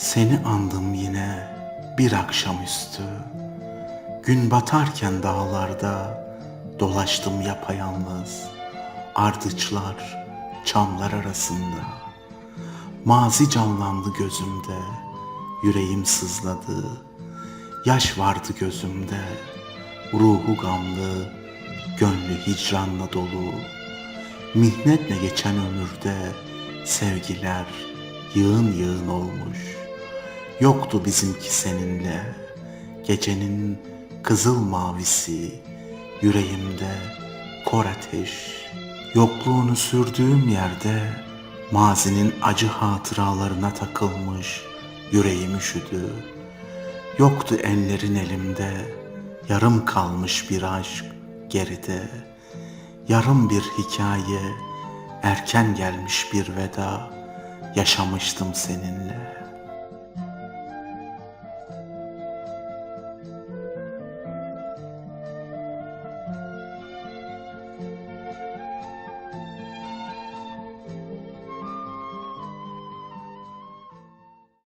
Seni andım yine bir akşamüstü. Gün batarken dağlarda dolaştım yapayalnız. Ardıçlar, çamlar arasında. Mazi canlandı gözümde, yüreğim sızladı. Yaş vardı gözümde, ruhu gamlı, gönlü hicranla dolu. Mihnetle geçen ömürde sevgiler yığın yığın olmuş. Yoktu bizimki seninle. Gecenin kızıl mavisi yüreğimde kor ateş. Yokluğunu sürdüğüm yerde mazinin acı hatıralarına takılmış yüreğim üşüdü. Yoktu ellerin elimde, yarım kalmış bir aşk geride. Yarım bir hikaye, erken gelmiş bir veda yaşamıştım seninle.